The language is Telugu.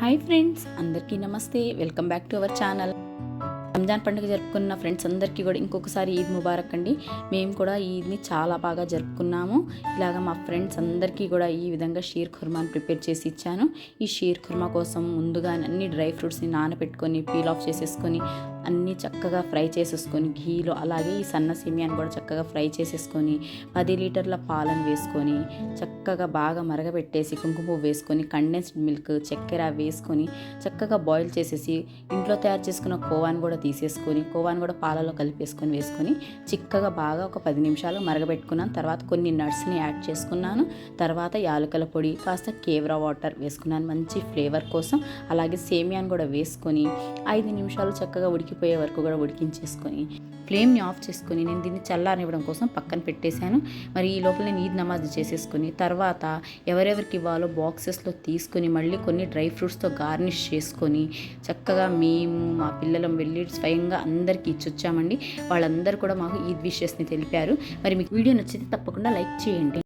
హాయ్ ఫ్రెండ్స్ అందరికీ నమస్తే. Welcome back to our channel. Ramzan పండుగ జరుపుకున్న ఫ్రెండ్స్ అందరికీ కూడా ఇంకొకసారి ఈద్ ముబారక్ అండి. మేము కూడా ఈద్ని చాలా బాగా జరుపుకున్నాము. ఇలాగ మా ఫ్రెండ్స్ అందరికీ కూడా ఈ విధంగా షీర్ ఖుర్మాని ప్రిపేర్ చేసి ఇచ్చాను. ఈ షీర్ ఖుర్మా కోసం ముందుగా అన్ని డ్రై ఫ్రూట్స్ని నానబెట్టుకొని పీల్ ఆఫ్ చేసేసుకొని అన్నీ చక్కగా ఫ్రై చేసేసుకొని ఘీలో అలాగే ఈ సన్న సేమియాని కూడా చక్కగా ఫ్రై చేసేసుకొని పది లీటర్ల పాలను వేసుకొని చక్కగా బాగా మరగబెట్టేసి కుంకుమ పువ్వు వేసుకొని కండెన్స్డ్ మిల్క్ చక్కెర వేసుకొని చక్కగా బాయిల్ చేసేసి ఇంట్లో తయారు చేసుకున్న కోవాన్ కూడా తీసేసుకొని కోవాని కూడా పాలలో కలిపేసుకొని వేసుకొని చిక్కగా బాగా ఒక పది నిమిషాలు మరగబెట్టుకున్నాను. తర్వాత కొన్ని నట్స్ని యాడ్ చేసుకున్నాను. తర్వాత యాలకుల పొడి కాస్త కేవరా వాటర్ వేసుకున్నాను. మంచి ఫ్లేవర్ కోసం అలాగే సేమియాన్ కూడా వేసుకొని ఐదు నిమిషాలు చక్కగా ఉడికి ఉడికిపోయే వరకు కూడా ఉడికించేసుకొని ఫ్లేమ్ని ఆఫ్ చేసుకొని నేను దీన్ని చల్లారనివ్వడం కోసం పక్కన పెట్టేశాను. మరి ఈ లోపల నేను ఈద్ నమాజ్ చేసేసుకొని తర్వాత ఎవరెవరికి ఇవ్వాలో బాక్సెస్లో తీసుకొని మళ్ళీ కొన్ని డ్రై ఫ్రూట్స్తో గార్నిష్ చేసుకొని చక్కగా మేము మా పిల్లలం వెళ్ళి స్వయంగా అందరికీ ఇచ్చొచ్చామండి. వాళ్ళందరూ కూడా మాకు ఈద్ విషెస్ని తెలిపారు. మరి మీకు వీడియో నచ్చితే తప్పకుండా లైక్ చేయండి.